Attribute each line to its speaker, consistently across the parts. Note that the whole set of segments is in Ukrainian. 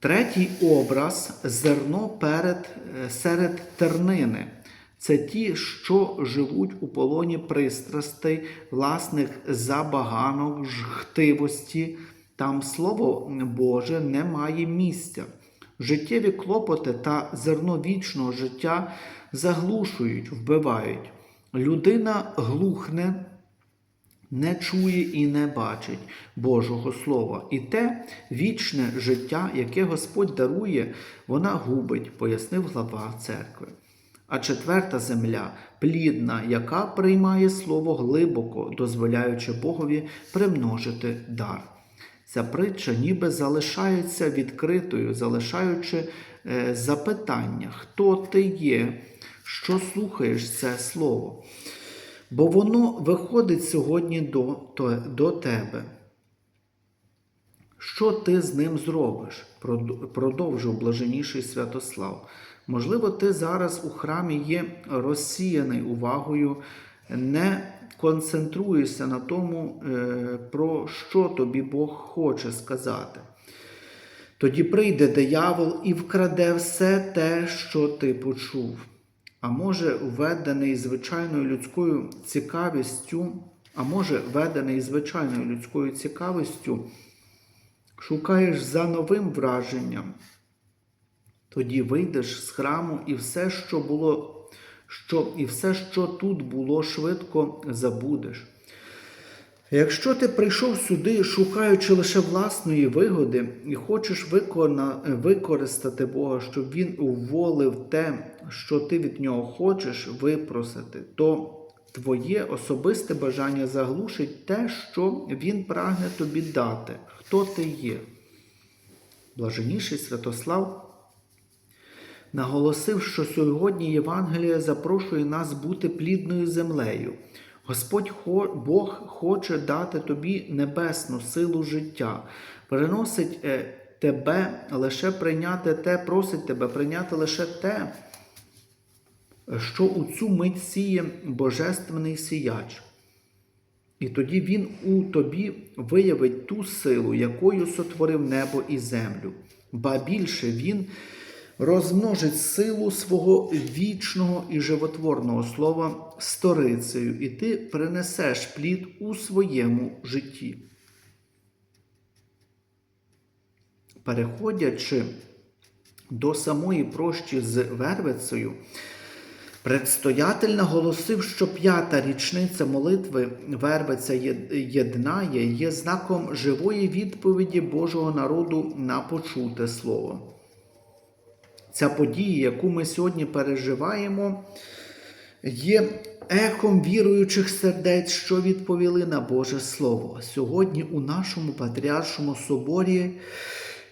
Speaker 1: Третій образ зерно перед, е, серед тернини. Це ті, що живуть у полоні пристрастей, власних забаганок, жхтивості. Там Слово Боже не має місця. Життєві клопоти та зерно вічного життя заглушують, вбивають. Людина глухне, не чує і не бачить Божого Слова. І те вічне життя, яке Господь дарує, вона губить, пояснив глава церкви. А четверта земля плідна, яка приймає слово глибоко, дозволяючи Богові примножити дар. Ця притча ніби залишається відкритою, залишаючи е, запитання, хто ти є, що слухаєш це слово. Бо воно виходить сьогодні до, до тебе. Що ти з ним зробиш? Продовжив блаженніший Святослав. Можливо, ти зараз у храмі є розсіяний увагою, не концентруєшся на тому, е, про що тобі Бог хоче сказати. Тоді прийде диявол і вкраде все те, що ти почув. А може, введений звичайною людською цікавістю, а може, введений звичайною людською цікавістю, шукаєш за новим враженням, тоді вийдеш з храму і все, що було, що, і все, що тут було, швидко забудеш. Якщо ти прийшов сюди, шукаючи лише власної вигоди, і хочеш викона, використати Бога, щоб Він уволив те, що ти від нього хочеш випросити, то твоє особисте бажання заглушить те, що Він прагне тобі дати, хто ти є. Блаженніший Святослав наголосив, що сьогодні Євангеліє запрошує нас бути плідною землею. Господь Бог хоче дати тобі небесну силу життя, переносить е, тебе лише прийняти те, просить тебе прийняти лише те, що у цю мить сіє божественний сіяч. І тоді він у тобі виявить ту силу, якою сотворив небо і землю. Ба більше він розмножить силу свого вічного і животворного слова сторицею, і ти принесеш плід у своєму житті. Переходячи до самої прощі з Вервицею, Предстоятель наголосив, що п'ята річниця молитви Вервиця єднає є знаком живої відповіді Божого народу на почуте слово. Ця подія, яку ми сьогодні переживаємо, є ехом віруючих сердець, що відповіли на Боже Слово. Сьогодні у нашому патріаршому соборі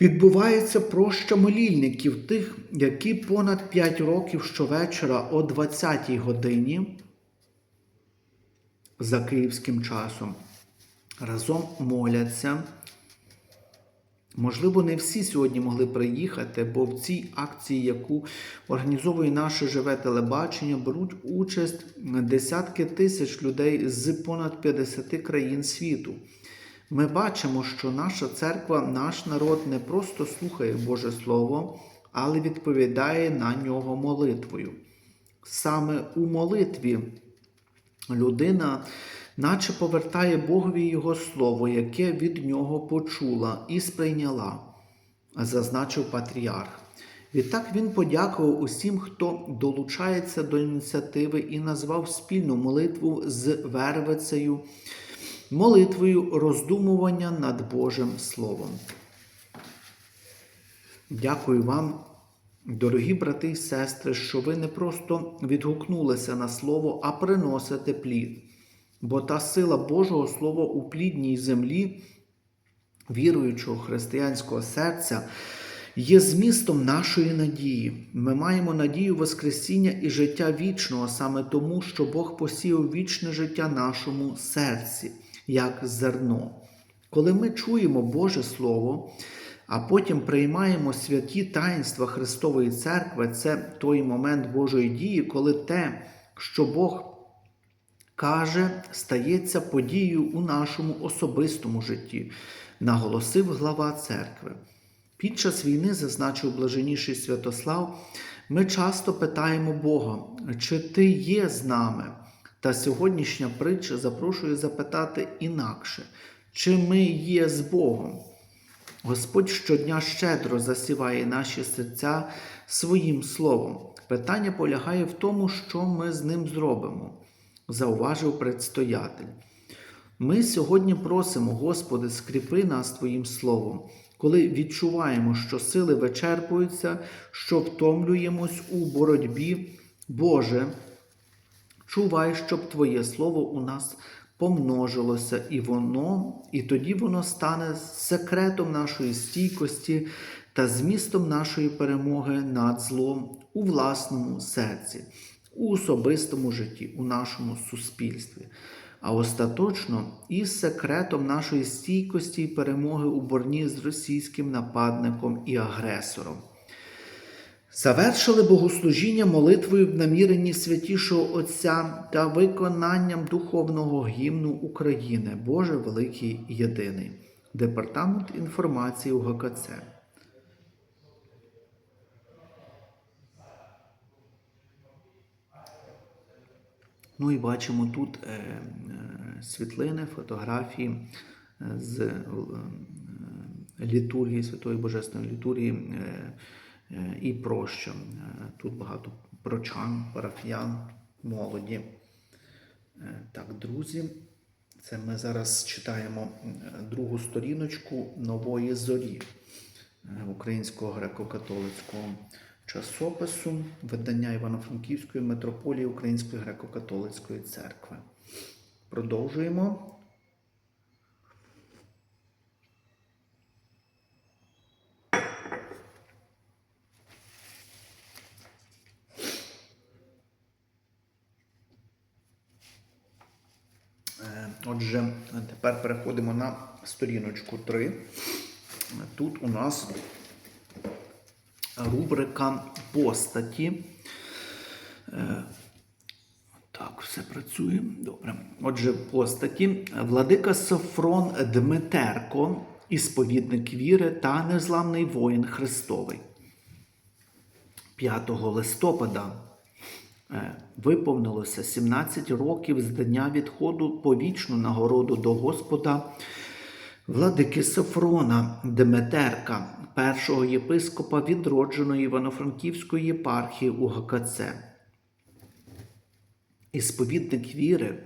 Speaker 1: відбувається проща молільників, тих, які понад 5 років щовечора о 20-й годині за київським часом разом моляться. Можливо, не всі сьогодні могли приїхати, бо в цій акції, яку організовує наше живе телебачення, беруть участь десятки тисяч людей з понад 50 країн світу. Ми бачимо, що наша церква, наш народ не просто слухає Боже Слово, але відповідає на нього молитвою. Саме у молитві людина, наче повертає Богові Його Слово, яке від нього почула і сприйняла, зазначив патріарх. Відтак він подякував усім, хто долучається до ініціативи і назвав спільну молитву з Вервицею, молитвою роздумування над Божим Словом. Дякую вам, дорогі брати і сестри, що ви не просто відгукнулися на слово, а приносите плід. Бо та сила Божого Слова у плідній землі, віруючого християнського серця, є змістом нашої надії. Ми маємо надію Воскресіння і життя вічного саме тому, що Бог посіяв вічне життя нашому серці, як зерно. Коли ми чуємо Боже Слово, а потім приймаємо святі таїнства Христової Церкви, це той момент Божої дії, коли те, що Бог каже, стається подією у нашому особистому житті, наголосив глава церкви. Під час війни, зазначив блаженніший Святослав, ми часто питаємо Бога, чи ти є з нами? Та сьогоднішня притча запрошує запитати інакше, чи ми є з Богом? Господь щодня щедро засіває наші серця своїм словом. Питання полягає в тому, що ми з ним зробимо, зауважив предстоятель. Ми сьогодні просимо, Господи, скріпи нас Твоїм Словом, коли відчуваємо, що сили вичерпуються, що втомлюємось у боротьбі. Боже, чувай, щоб Твоє Слово у нас помножилося, і воно, і тоді воно стане секретом нашої стійкості та змістом нашої перемоги над злом у власному серці, у особистому житті, у нашому суспільстві. А остаточно і секретом нашої стійкості і перемоги у борні з російським нападником і агресором. Завершили богослужіння молитвою в наміренні святішого Отця та виконанням духовного гімну України Боже Великий Єдиний. Департамент інформації УГКЦ. Ну і бачимо тут е, е, світлини, фотографії е, з літургії, Святої Божественної літургії і проща. Тут багато прочан, парафіян, молоді. Так, друзі, це ми зараз читаємо другу сторіночку нової зорі українського греко-католицького часопису, видання Івано-Франківської митрополії Української греко-католицької церкви. Продовжуємо. Е, Отже, тепер переходимо на сторіночку 3. Тут у нас рубрика постаті. Е, Так, все працює. Добре. Отже, постаті. Владика Софрон Дмитерко, ісповідник віри та незламний воїн Христовий. 5 листопада е, виповнилося 17 років з дня відходу по вічну нагороду до Господа Владики Софрона Деметерка, першого єпископа відродженої Івано-Франківської єпархії УГКЦ. Ісповідник віри,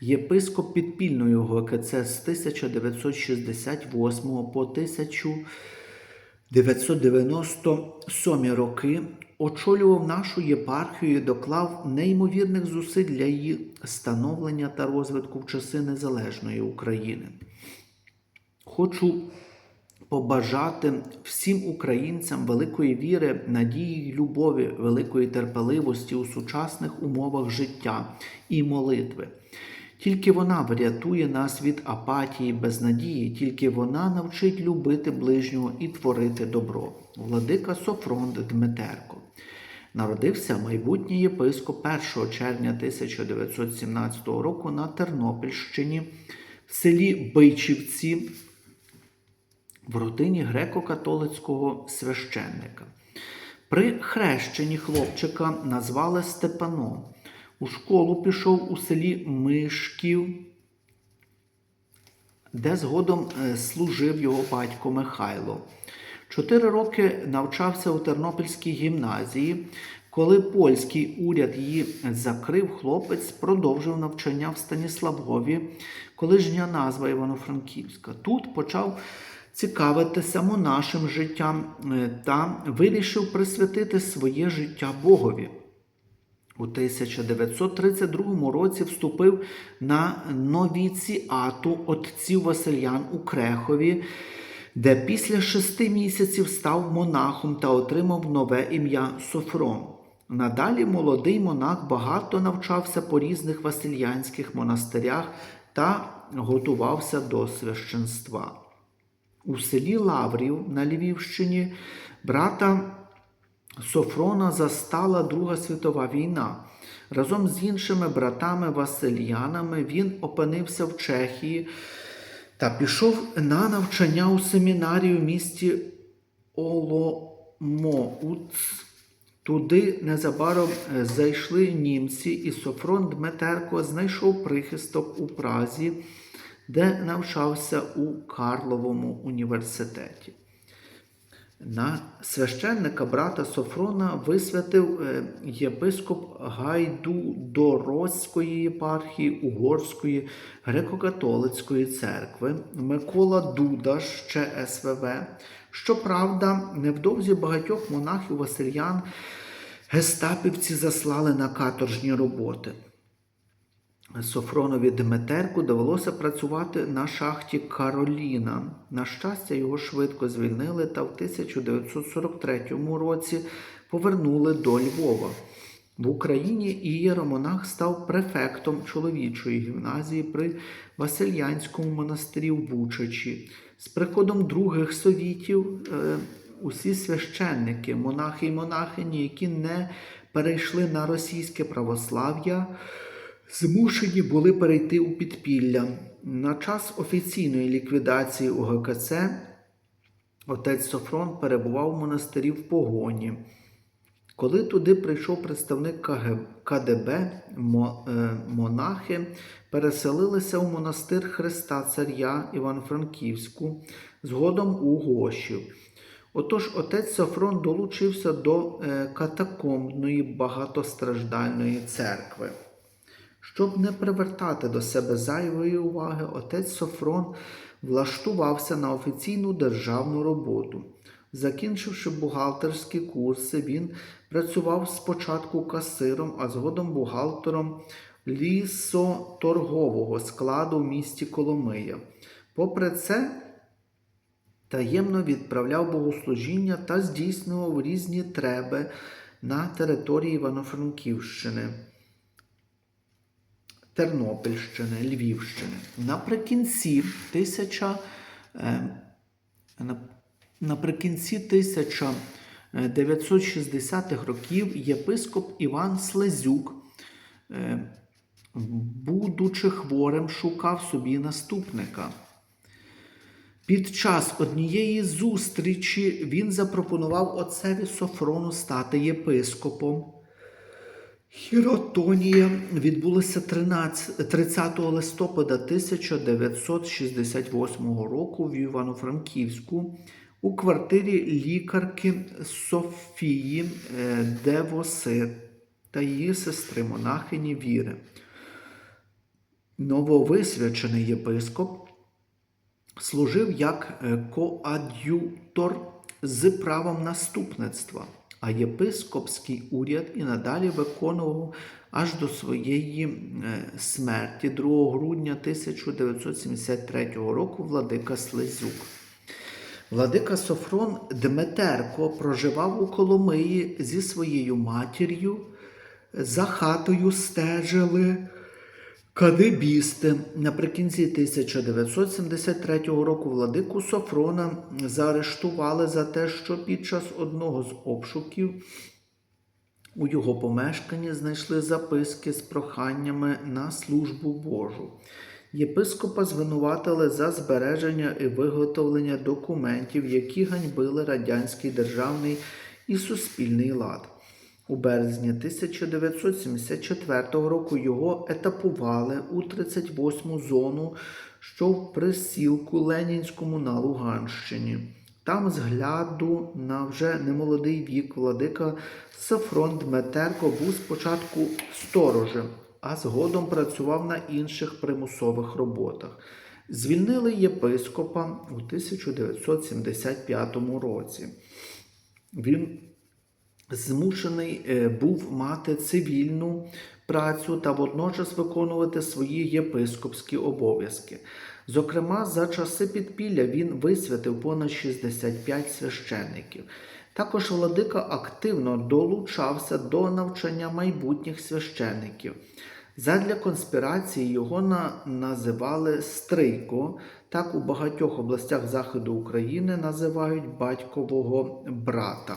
Speaker 1: єпископ підпільної УГКЦ з 1968 по 1997 роки, очолював нашу єпархію і доклав неймовірних зусиль для її становлення та розвитку в часи незалежної України. Хочу побажати всім українцям великої віри, надії любові, великої терпеливості у сучасних умовах життя і молитви. Тільки вона врятує нас від апатії, безнадії, тільки вона навчить любити ближнього і творити добро. Владика Софронд Дмитерко. Народився майбутній єпископ 1 червня 1917 року на Тернопільщині в селі Бичівці в родині греко-католицького священника. При хрещенні хлопчика назвали Степаном. У школу пішов у селі Мишків, де згодом е, служив його батько Михайло. Чотири роки навчався у Тернопільській гімназії. Коли польський уряд її закрив, хлопець продовжив навчання в Станіславові, колишня назва Івано-Франківська. Тут почав цікавитися монашим життям е, та вирішив присвятити своє життя Богові. У 1932 році вступив на новіціату отців Васильян у Крехові, де після шести місяців став монахом та отримав нове ім'я Софрон. Надалі молодий монах багато навчався по різних васильянських монастирях та готувався до священства. У селі Лаврів на Львівщині брата Софрона застала Друга світова війна. Разом з іншими братами Васильянами він опинився в Чехії та пішов на навчання у семінарію в місті Оломоуц. Туди незабаром е, зайшли німці, і Софрон Дмитерко знайшов прихисток у Празі, де навчався у Карловому університеті. На священника брата Софрона висвятив е, єпископ Гайдудорозької єпархії Угорської греко-католицької церкви Микола Дудаш, ще СВВ. Щоправда, невдовзі багатьох монахів Васильян гестапівці заслали на каторжні роботи. Софронові Дмитерку довелося працювати на шахті Кароліна. На щастя, його швидко звільнили та в 1943 році повернули до Львова. В Україні ієромонах став префектом чоловічої гімназії при Васильянському монастирі в Бучачі. З приходом других совітів е, усі священники, монахи і монахині, які не перейшли на російське православ'я, змушені були перейти у підпілля. На час офіційної ліквідації УГКЦ отець Софрон перебував в монастирі в погоні. Коли туди прийшов представник КДБ, е, монахи переселилися у монастир Христа Царя Івано-Франківську, згодом у Гошів. Отож, отець Софрон долучився до е, катакомбної багатостраждальної церкви. Щоб не привертати до себе зайвої уваги, отець Софрон влаштувався на офіційну державну роботу. Закінчивши бухгалтерські курси, він працював спочатку касиром, а згодом бухгалтером лісоторгового складу в місті Коломия. Попри це, таємно відправляв богослужіння та здійснював різні треби на території Івано-Франківщини. Тернопільщини, Львівщини. Наприкінці тисяча, е, на- наприкінці 1960-х років єпископ Іван Слезюк, е, будучи хворим, шукав собі наступника. Під час однієї зустрічі він запропонував отцеві Софрону стати єпископом. Хіротонія відбулася 13 30 листопада 1968 року в Івано-Франківську у квартирі лікарки Софії е, Девоси та її сестри монахині Віри. Нововисвячений єпископ служив як е, коад'ютор з правом наступництва, а єпископський уряд і надалі виконував аж до своєї е, смерті 2 грудня 1973 року владика Слезюк. Владика Софрон Дмитерко проживав у Коломиї зі своєю матір'ю, за хатою стежили. Кадебісти наприкінці 1973 року владику Софрона заарештували за те, що під час одного з обшуків у його помешканні знайшли записки з проханнями на службу Божу. Єпископа звинуватили за збереження і виготовлення документів, які ганьбили радянський державний і суспільний лад. У березні 1974 року його етапували у 38-му зону, що в присілку Ленінському на Луганщині. Там, з гляду на вже немолодий вік, владика Сафрон Дмитерко був спочатку сторожем, а згодом працював на інших примусових роботах. Звільнили єпископа у 1975 році. Він змушений е, був мати цивільну працю та водночас виконувати свої єпископські обов'язки. Зокрема, за часи підпілля він висвятив понад 65 священників. Також владика активно долучався до навчання майбутніх священників. Задля конспірації його на, називали Стрийко. Так у багатьох областях Заходу України називають батькового брата.